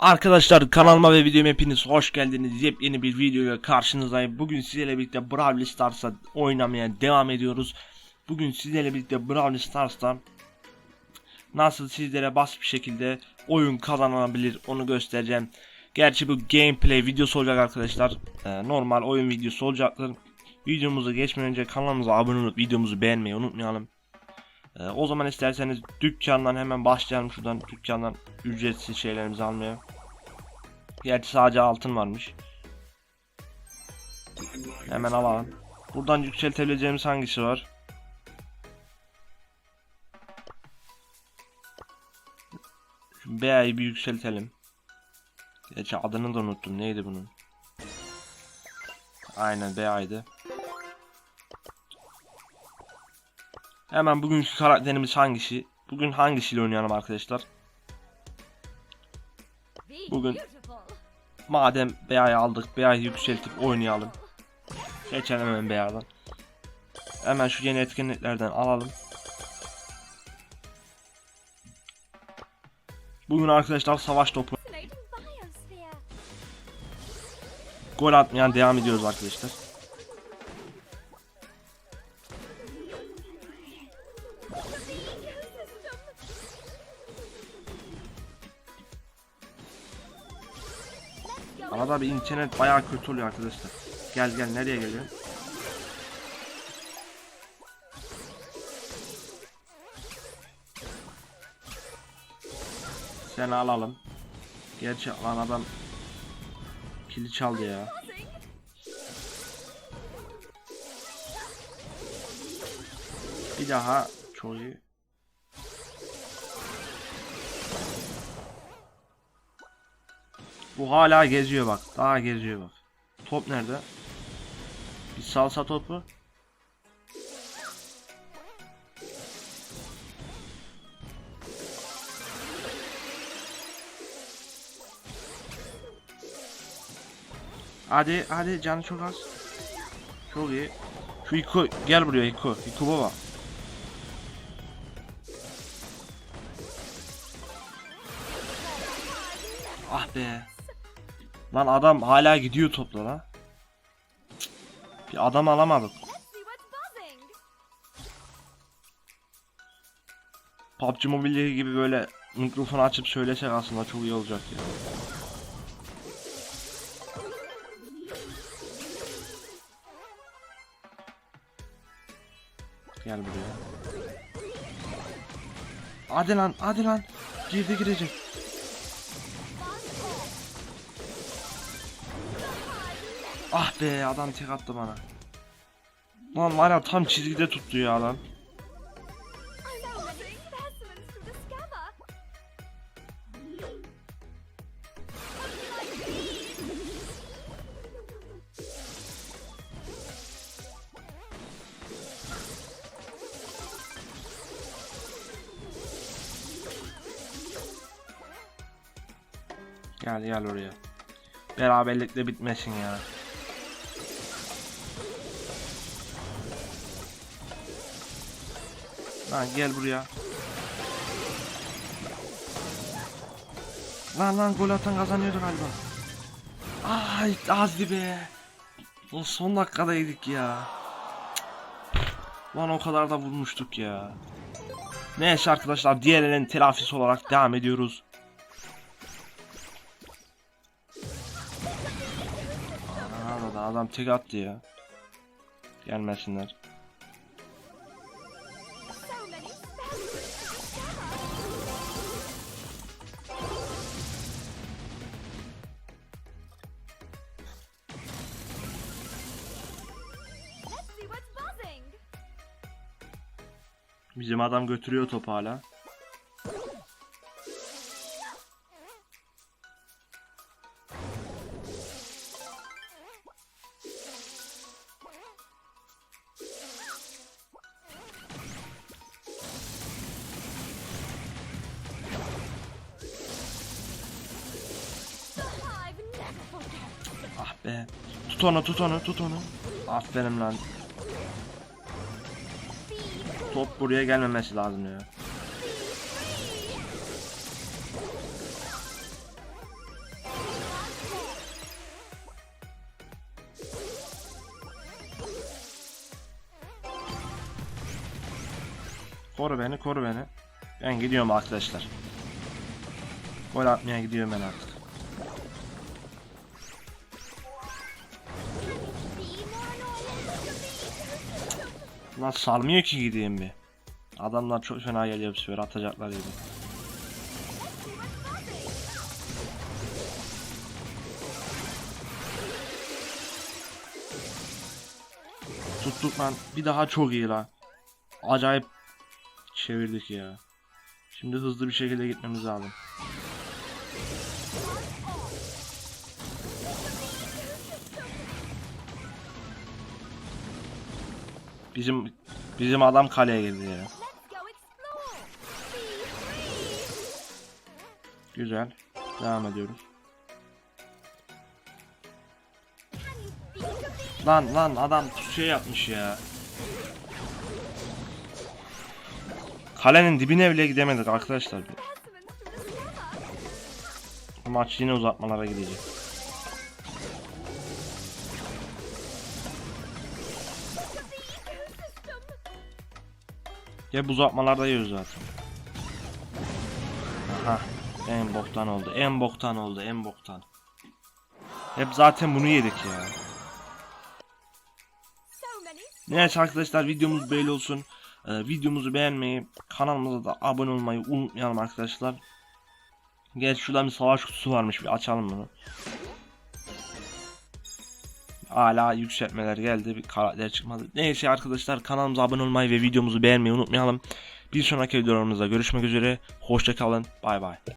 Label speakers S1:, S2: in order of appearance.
S1: Arkadaşlar kanalıma ve videoma hepiniz hoş geldiniz. Yepyeni bir videoyla karşınızdayım. Bugün sizlerle birlikte Brawl Stars'a oynamaya devam ediyoruz. Bugün sizlerle birlikte Brawl Stars'ta nasıl sizlere basit bir şekilde oyun kazanılabilir onu göstereceğim. Gerçi bu gameplay videosu olacak arkadaşlar. Ee, normal oyun videosu olacaktır. Videomuza geçmeden önce kanalımıza abone olup videomuzu beğenmeyi unutmayalım. Ee, o zaman isterseniz dükkandan hemen başlayalım şuradan dükkandan ücretsiz şeylerimizi almaya. Gerçi sadece altın varmış. Hemen alalım. Buradan yükseltebileceğimiz hangisi var? Şu B'yi bir yükseltelim. Gerçi adını da unuttum. Neydi bunun? Aynen B'ydi. Hemen bugünkü karakterimiz hangisi? Bugün hangisiyle oynayalım arkadaşlar? Bugün madem B'yi aldık B'yi yükseltip oynayalım. Geçelim hemen B'den. Hemen şu yeni etkinliklerden alalım. Bugün arkadaşlar savaş topu gol atmayan devam ediyoruz arkadaşlar. Arada bir internet bayağı kötü oluyor arkadaşlar. Gel gel nereye geliyor? Seni alalım. Gerçi lan adam kili çaldı ya. Bir daha çok Bu hala geziyor bak. Daha geziyor bak. Top nerede? Bir salsa topu. Hadi hadi canı çok az. Çok iyi. Şu Hiko gel buraya Hiko. Hiko baba. Ah be. Lan adam hala gidiyor topla lan. Bir adam alamadık. PUBG Mobile gibi böyle mikrofon açıp söylesek aslında çok iyi olacak ya. Gel buraya. Hadi lan, hadi lan. Girdi girecek. Ah be adam tek attı bana. Lan var ya tam çizgide tuttu ya lan. Gel gel oraya. Beraberlikle bitmesin ya. Lan gel buraya. Lan lan gol atan kazanıyordu galiba. Ay azdı be. Lan son dakikadaydık ya. Cık. Lan o kadar da vurmuştuk ya. Neyse arkadaşlar diğerlerinin telafisi olarak devam ediyoruz. Aa, da adam tek attı ya. Gelmesinler. Bizim adam götürüyor topu hala. Ah be. Tut onu tut onu tut onu. Aferin lan top buraya gelmemesi lazım ya. Koru beni, koru beni. Ben gidiyorum arkadaşlar. Gol atmaya gidiyorum ben artık. Lan salmıyor ki gideyim bir. Adamlar çok fena geliyor bu sefer atacaklar gibi. Tuttuk lan. Bir daha çok iyi lan. Acayip çevirdik ya. Şimdi hızlı bir şekilde gitmemiz lazım. Bizim bizim adam kaleye girdi ya. Güzel. Devam ediyoruz. Lan lan adam şey yapmış ya. Kalenin dibine bile gidemedik arkadaşlar. Bu maç yine uzatmalara gidecek. Hep uzatmalarda yiyoruz zaten. Aha. En boktan oldu. En boktan oldu. En boktan. Hep zaten bunu yedik ya. Neyse arkadaşlar videomuz böyle olsun. Ee, videomuzu beğenmeyi, kanalımıza da abone olmayı unutmayalım arkadaşlar. Gel şurada bir savaş kutusu varmış bir açalım bunu. Hala yükseltmeler geldi bir karakter çıkmadı. Neyse arkadaşlar kanalımıza abone olmayı ve videomuzu beğenmeyi unutmayalım. Bir sonraki videolarımızda görüşmek üzere. Hoşça kalın. Bay bay.